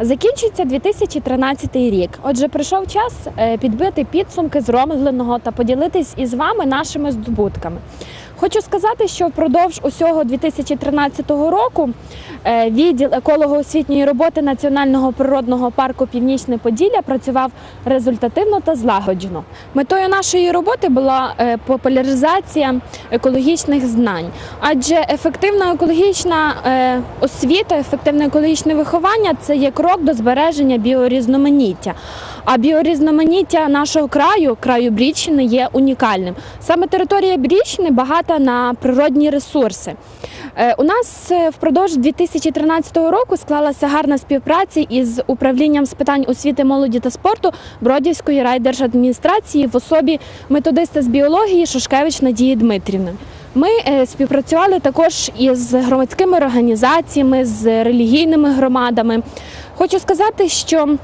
Закінчується 2013 рік. Отже, прийшов час е, підбити підсумки зробленого та поділитись із вами нашими здобутками. Хочу сказати, що впродовж усього 2013 року е, відділ еколого-освітньої роботи Національного природного парку Північне Поділля працював результативно та злагоджено. Метою нашої роботи була е, популяризація екологічних знань, адже ефективна екологічна е, освіта, ефективне екологічне виховання це є крок до збереження біорізноманіття. А біорізноманіття нашого краю, краю Бріччини, є унікальним. Саме територія Бріччини багата на природні ресурси. Е, У нас е, впродовж 2013 року склалася гарна співпраця із управлінням з питань освіти, молоді та спорту Бродівської райдержадміністрації в особі методиста з біології Шушкевич Надії Дмитрівни. Ми е, співпрацювали також із громадськими організаціями, з релігійними громадами. Хочу сказати, що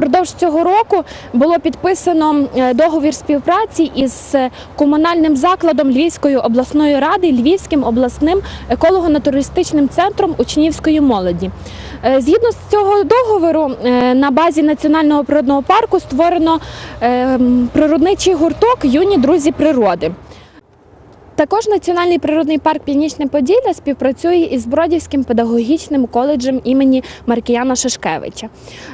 Впродовж цього року було підписано е, договір співпраці із е, комунальним закладом Львівської обласної ради, Львівським обласним еколого-натуристичним центром учнівської молоді. Е, Згідно з цього договору, на базі національного природного парку створено природничий гурток Юні друзі природи. Також Національний природний парк Північне Поділля співпрацює із Бродівським педагогічним коледжем імені Маркіяна Шишкевича.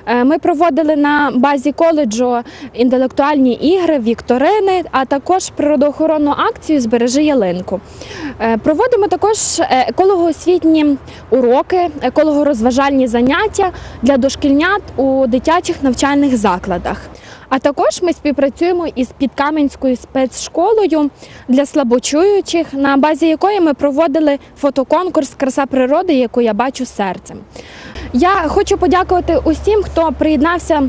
Е, Ми проводили на базі коледжу інтелектуальні ігри, вікторини, а також природоохоронну акцію Збережи ялинку. Е, Проводимо також е, еколого-освітні уроки, еколого-розважальні заняття для дошкільнят у дитячих навчальних закладах. А також ми співпрацюємо із Підкам'янською спецшколою для слабочуючих, на базі якої ми проводили фотоконкурс Краса природи, яку я бачу серцем. Я хочу подякувати усім, хто приєднався.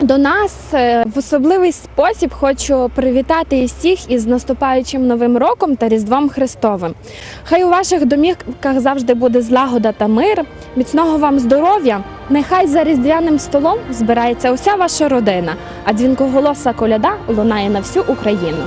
До нас Е, в особливий спосіб хочу привітати всіх із наступаючим новим роком та Різдвом Христовим. Хай у ваших домівках завжди буде злагода та мир, міцного вам здоров'я. Нехай за різдвяним столом збирається уся ваша родина, а дзвінкоголоса коляда лунає на всю Україну.